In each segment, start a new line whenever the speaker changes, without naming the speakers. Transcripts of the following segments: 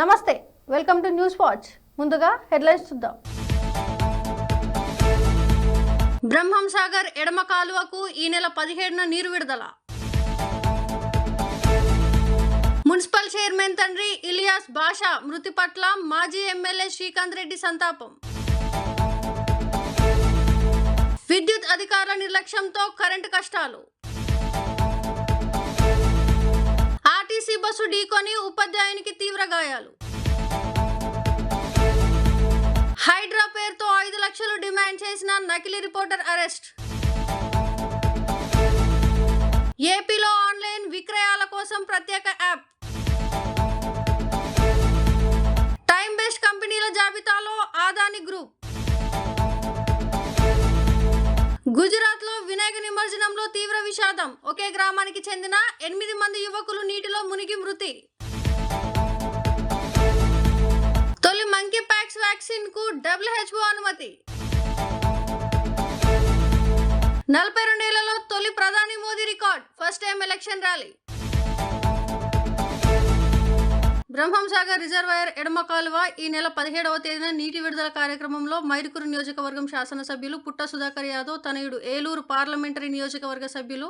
నమస్తే welcome to news watch. ముందుగా headlines చూద్దాం. బ్రహ్మం సాగర్ ఎడమ కాలువకు ఈ నెల పదిహేడున నీరు విడుదల. మున్సిపల్ చైర్మన్ తండ్రి ఇలియాస్ బాషా మృతి పట్ల మాజీ ఎమ్మెల్యే శ్రీకాంత్ రెడ్డి సంతాపం. విద్యుత్ అధికారుల నిర్లక్ష్యంతో కరెంటు కష్టాలు. ఆర్టీసీ బస్సు ఢీకొని ఉపాధ్యాయునికి తీవ్ర గాయాలు. హైడ్రా పేరుతో ఐదు లక్షలు డిమాండ్ చేసిన నకిలీ రిపోర్టర్ అరెస్ట్. ఏపీలో ఆన్లైన్ విక్రయాల కోసం ప్రత్యేక యాప్. టైం బేస్డ్ కంపెనీల జాబితాలో ఆదాని గ్రూప్. గుజరాత్లో వినాయక నిమజ్జనంలో తీవ్ర విషాదం. ఒకే గ్రామానికి చెందిన ఎనిమిది మంది యువకులు నీటిలో మునిగి మృతి. తొలి మంకీ ప్యాక్స్ వ్యాక్సిన్కు డబ్ల్యూహెచ్ఓ అనుమతి. నలభై రెండేళ్ళలో తొలి ప్రధాని Modi record. First time election rally. Brahmamsagar reservoir ఎడమ కాలువ ఈ నెల పదిహేడవ తేదీన నీటి విడుదల కార్యక్రమంలో మైదుకూరు నియోజకవర్గం శాసనసభ్యులు పుట్ట సుధాకర్ యాదవ్ తనయుడు ఏలూరు పార్లమెంటరీ నియోజకవర్గ సభ్యులు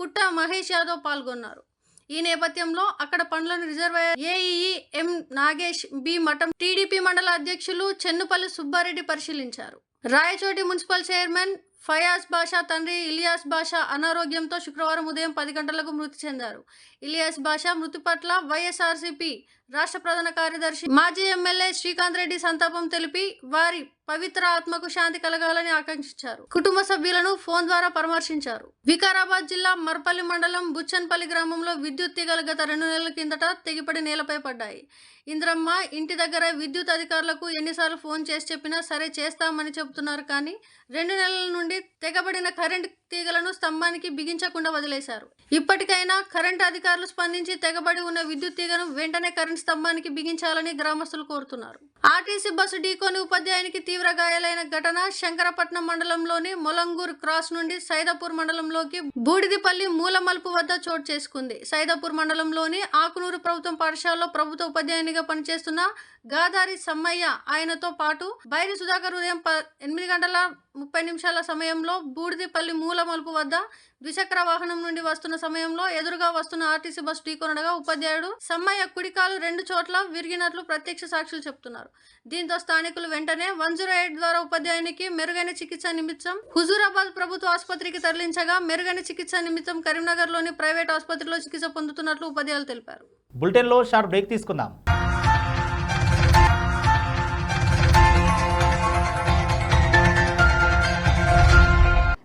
పుట్ట మహేష్ యాదవ్ పాల్గొన్నారు. ఈ నేపథ్యంలో అక్కడ పనులను reservoir AEE M Nagesh B Matham TDP మండల అధ్యక్షులు చెన్నుపల్లి సుబ్బారెడ్డి పరిశీలించారు. రాయచోటి మున్సిపల్ చైర్మన్ ఫయాజ్ బాషా తండ్రి ఇలియాస్ బాషా అనారోగ్యంతో శుక్రవారం ఉదయం పది గంటలకు మృతి చెందారు. ఇలియాస్ బాషా మృతి పట్ల వైఎస్ఆర్సీపీ రాష్ట్ర ప్రధాన కార్యదర్శి మాజీ ఎమ్మెల్యే శ్రీకాంత్ రెడ్డి సంతాపం తెలిపి వారి పవిత్ర ఆత్మకు శాంతి కలగాలని ఆకాంక్షించారు. కుటుంబ సభ్యులను ఫోన్ ద్వారా పరామర్శించారు. వికారాబాద్ జిల్లా మర్పల్లి మండలం బుచ్చన్పల్లి గ్రామంలో విద్యుత్ తీగలు గత రెండు నెలల కిందట తెగిపడి నేలపై పడ్డాయి. ఇంద్రమ్మ ఇంటి దగ్గర విద్యుత్ అధికారులకు ఎన్నిసార్లు ఫోన్ చేసి చెప్పినా సరే చేస్తామని చెబుతున్నారు కానీ రెండు నెలల నుండి తెగబడిన కరెంట్ తీగలను స్తంభానికి బిగించకుండా వదిలేశారు. ఇప్పటికైనా కరెంట్ అధికారులు స్పందించి తెగబడి ఉన్న విద్యుత్ తీగను వెంటనే కరెంట్ స్తంభానికి బిగించాలని గ్రామస్తులు కోరుతున్నారు. ఆర్టీసీ బస్సు ఢీకొని ఉపాధ్యాయునికి తీవ్ర గాయాలైన ఘటన శంకరపట్నం మండలంలోని మొలంగూర్ క్రాస్ నుండి సైదాపూర్ మండలంలోకి బూడిదిపల్లి మూలమలుపు వద్ద చోటు చేసుకుంది. సైదాపూర్ మండలంలోని ఆకునూరు ప్రభుత్వం పాఠశాలలో ప్రభుత్వ ఉపాధ్యాయునిగా పనిచేస్తున్న గాదారి సమ్మయ్య ఆయనతో పాటు బైరి సుధాకర్ ఉదయం ప ఎనిమిది గంటల ముప్పై నిమిషాల సమయంలో బూడిదిపల్లి మూల మలుపు వద్ద ద్విచక్ర వాహనం నుండి వస్తున్న సమయంలో ఎదురుగా వస్తున్న ఆర్టీసీ బస్సు ఢీకొనడగా ఉపాధ్యాయుడు సమ్మయ్య కుడికాలు రెండు చోట్ల విరిగినట్లు ప్రత్యక్ష సాక్షులు చెప్తున్నారు. దీంతో స్థానికులు వెంటనే వన్ జీరో ఎయిట్ ద్వారా ఉపాధ్యాయునికి మెరుగైన చికిత్స నిమిత్తం హుజూరాబాద్ ప్రభుత్వ ఆసుపత్రికి తరలించగా మెరుగైన చికిత్స నిమిత్తం కరీంనగర్లోని ప్రైవేట్ ఆసుపత్రిలో చికిత్స పొందుతున్నట్లు ఉపాధ్యాయులు తెలిపారు.
బులెటిన్లో షార్ట్ బ్రేక్ తీసుకుందాం.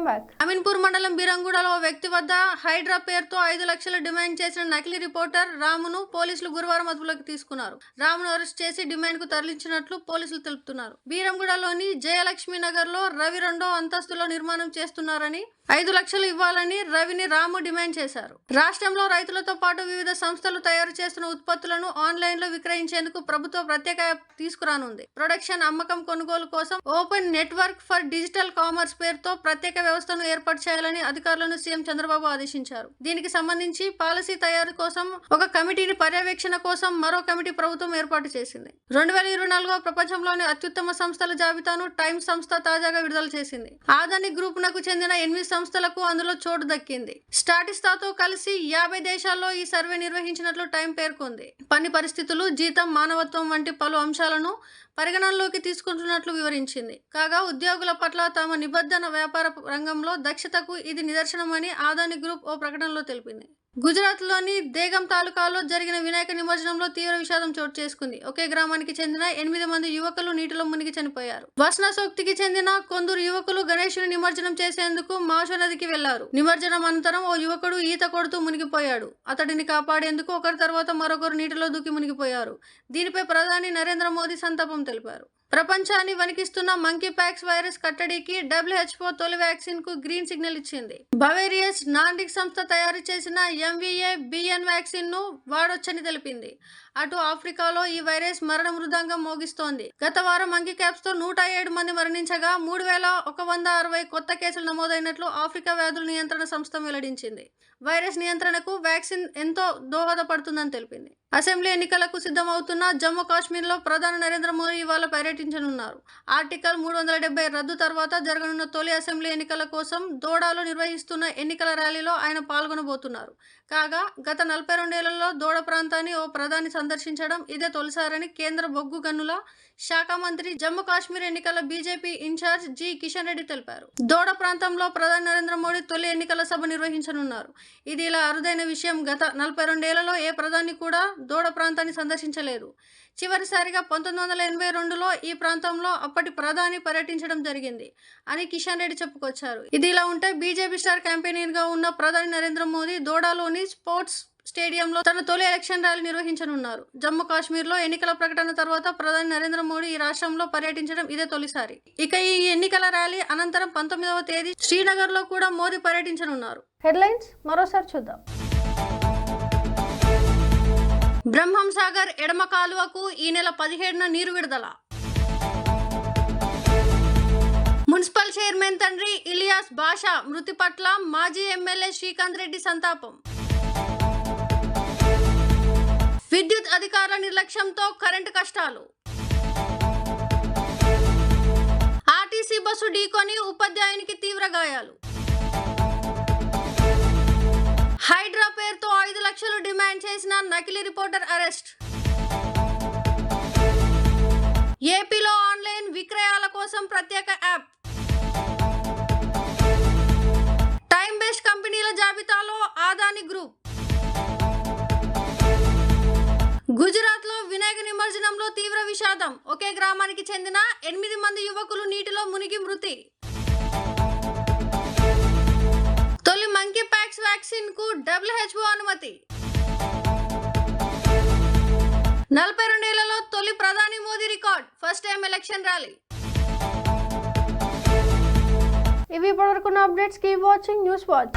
వెల్కమ్ బ్యాక్ అమీన్పూర్ మండలం బీరంగూడలో ఓ వ్యక్తి వద్ద హైడ్రా పేరుతో ఐదు లక్షలు డిమాండ్ చేసిన నకిలీ రిపోర్టర్ రామును పోలీసులు గురువారం అదుపులోకి తీసుకున్నారు. రామును అరెస్ట్ చేసి డిమాండ్కు తరలించినట్లు పోలీసులు తెలుపుతున్నారు. బీరంగూడలోని జయలక్ష్మి నగర్లో రవి రెండో అంతస్తులో నిర్మాణం చేస్తున్నారని ఐదు లక్షలు ఇవ్వాలని రవిని రాము డిమాండ్ చేశారు. రాష్ట్రంలో రైతులతో పాటు వివిధ సంస్థలు తయారు చేస్తున్న ఉత్పత్తులను ఆన్లైన్లో విక్రయించేందుకు ప్రభుత్వ ప్రత్యేక యాప్ తీసుకురానుంది. ప్రొడక్షన్ అమ్మకం కొనుగోలు కోసం open network for digital commerce పేరుతో ప్రత్యేక వ్యవస్థను ఏర్పాటు చేయాలని అధికారులను సీఎం చంద్రబాబు ఆదేశించారు. దీనికి సంబంధించి పాలసీ తయారు కోసం ఒక కమిటీని పర్యవేక్షణ కోసం మరో కమిటీ ప్రభుత్వం ఏర్పాటు చేసింది. రెండు వేల ఇరవై నాలుగో ప్రపంచంలోని అత్యుత్తమ సంస్థల జాబితాను టైమ్స్ సంస్థ తాజాగా విడుదల చేసింది. ఆదాని గ్రూప్ నకు చెందిన ఎనిమిది సంస్థలకు అందులో చోటు దక్కింది. స్టాటిస్తాతో కలిసి యాభై దేశాల్లో ఈ సర్వే నిర్వహించినట్లు టైం పేర్కొంది. పని పరిస్థితులు జీతం మానవత్వం వంటి పలు అంశాలను పరిగణనలోకి తీసుకుంటున్నట్లు వివరించింది. కాగా ఉద్యోగుల పట్ల తమ నిబద్ధన వ్యాపార రంగంలో దక్షతకు ఇది నిదర్శనమని ఆదాని గ్రూప్ ఓ ప్రకటనలో తెలిపింది. గుజరాత్లోని దేగం తాలూకాలో జరిగిన వినాయక నిమజ్జనంలో తీవ్ర విషాదం చోటు చేసుకుంది. ఒకే గ్రామానికి చెందిన ఎనిమిది మంది యువకులు నీటిలో మునిగి చనిపోయారు. వస్నసోక్తికి చెందిన కొందరు యువకులు గణేషుని నిమజ్జనం చేసేందుకు మాష నదికి వెళ్ళారు. నిమజ్జనం అనంతరం ఓ యువకుడు ఈత కొడుతూ మునిగిపోయాడు. అతడిని కాపాడేందుకు ఒకరి తర్వాత మరొకరు నీటిలో దూకి మునిగిపోయారు. దీనిపై ప్రధాని నరేంద్ర మోదీ సంతాపం తెలిపారు. ప్రపంచాన్ని వణికిస్తున్న మంకీ ప్యాక్స్ వైరస్ కట్టడికి డబ్ల్యూహెచ్ఓ తొలి వ్యాక్సిన్కు గ్రీన్ సిగ్నల్ ఇచ్చింది. బవేరియస్ నాండిక్ సంస్థ తయారు చేసిన ఎంవీఏ బిఎన్ వ్యాక్సిన్ను వాడొచ్చని తెలిపింది. అటు ఆఫ్రికాలో ఈ వైరస్ మరణ మృదంగం మోగిస్తోంది. గత వారం మంకీ క్యాప్స్తో నూట ఏడు మంది మరణించగా మూడు వేల ఒక వంద అరవై కొత్త కేసులు నమోదైనట్లు ఆఫ్రికా వ్యాధుల నియంత్రణ సంస్థ వెల్లడించింది. వైరస్ నియంత్రణకు వ్యాక్సిన్ ఎంతో దోహదపడుతుందని తెలిపింది. అసెంబ్లీ ఎన్నికలకు సిద్ధమవుతున్న జమ్మూ కాశ్మీర్లో ప్రధాని నరేంద్ర మోదీ ఇవాళ పర్యటించనున్నారు ఆర్టికల్ మూడు వందల డెబ్బై రద్దు తర్వాత జరగనున్న తొలి అసెంబ్లీ ఎన్నికల కోసం దోడాలో నిర్వహిస్తున్న ఎన్నికల ర్యాలీలో ఆయన పాల్గొనబోతున్నారు. కాగా గత నలభై రెండేళ్ళలో దోడ ప్రాంతాన్ని ఓ ప్రధాని సందర్శించడం ఇదే తొలిసారని కేంద్ర బొగ్గు గనుల శాఖ మంత్రి జమ్మూ కాశ్మీర్ ఎన్నికల BJP incharge G. Kishan Reddy తెలిపారు. దోడ ప్రాంతంలో ప్రధాని నరేంద్ర మోడీ తొలి ఎన్నికల సభ నిర్వహించనున్నారు. ఇది ఇలా అరుదైన విషయం. గత నలభై రెండేళ్ళలో ఏ ప్రధాని కూడా దోడ ప్రాంతాన్ని సందర్శించలేదు. చివరిసారిగా పంతొమ్మిది వందల ఎనభై రెండులో ఈ ప్రాంతంలో అప్పటి ప్రధాని పర్యటించడం జరిగింది అని కిషన్ రెడ్డి చెప్పుకొచ్చారు. ఇది ఇలా ఉంటే బీజేపీ స్టార్ క్యాంపెయినర్గా ఉన్న ప్రధాని నరేంద్ర మోదీ దోడాలోని స్పోర్ట్స్ స్టేడియంలో తన తొలి ఎలక్షన్ ర్యాలీ నిర్వహించనున్నారు. జమ్మూ కాశ్మీర్లో ఎన్నికల ప్రకటన తర్వాత ప్రధాని నరేంద్ర మోడీ ఈ రాష్ట్రంలో పర్యటించడం ఇదే తొలిసారి. ఇక ఈ ఎన్నికల ర్యాలీ అనంతరం పంతొమ్మిదవ తేదీ శ్రీనగర్లో కూడా మోదీ పర్యటించనున్నారు. హెడ్లైన్స్ మరోసారి చూద్దాం. బ్రహ్మం సాగర్ ఎడమ కాలువకు ఈ నెల పదిహేడున నీరు విడుదల. మున్సిపల్ చైర్మన్ తండ్రి ఇలియాస్ బాషా మృతి పట్ల మాజీ ఎమ్మెల్యే శ్రీకాంత్ రెడ్డి సంతాపం. విద్యుత్ అధికారుల నిర్లక్ష్యంతో కరెంటు కష్టాలు. ఆర్టీసీ బస్సు ఢీకొని ఉపాధ్యాయునికి తీవ్ర గాయాలు. హైడ్రా పేరుతో ఐదు లక్షలు డిమాండ్ చేసిన నకిలీ రిపోర్టర్ అరెస్ట్. ఏపీలో ఆన్లైన్ విక్రయాల కోసం ప్రత్యేక యాప్. వినాయక నిమజ్జనంలో తీవ్ర విషాదం. ఒకే గ్రామానికి చెందిన ఎనిమిది మంది యువకులు నీటిలో మునిగి మృతి. తొలి మంకీ ప్యాక్స్ వ్యాక్సిన్కు డబ్ల్యూహెచ్ఓ అనుమతి. నలభై రెండేళ్ళలో తొలి ప్రధాని Modi record first time election rally. ఇవి ఇప్పటివరకు updates keep watching news watch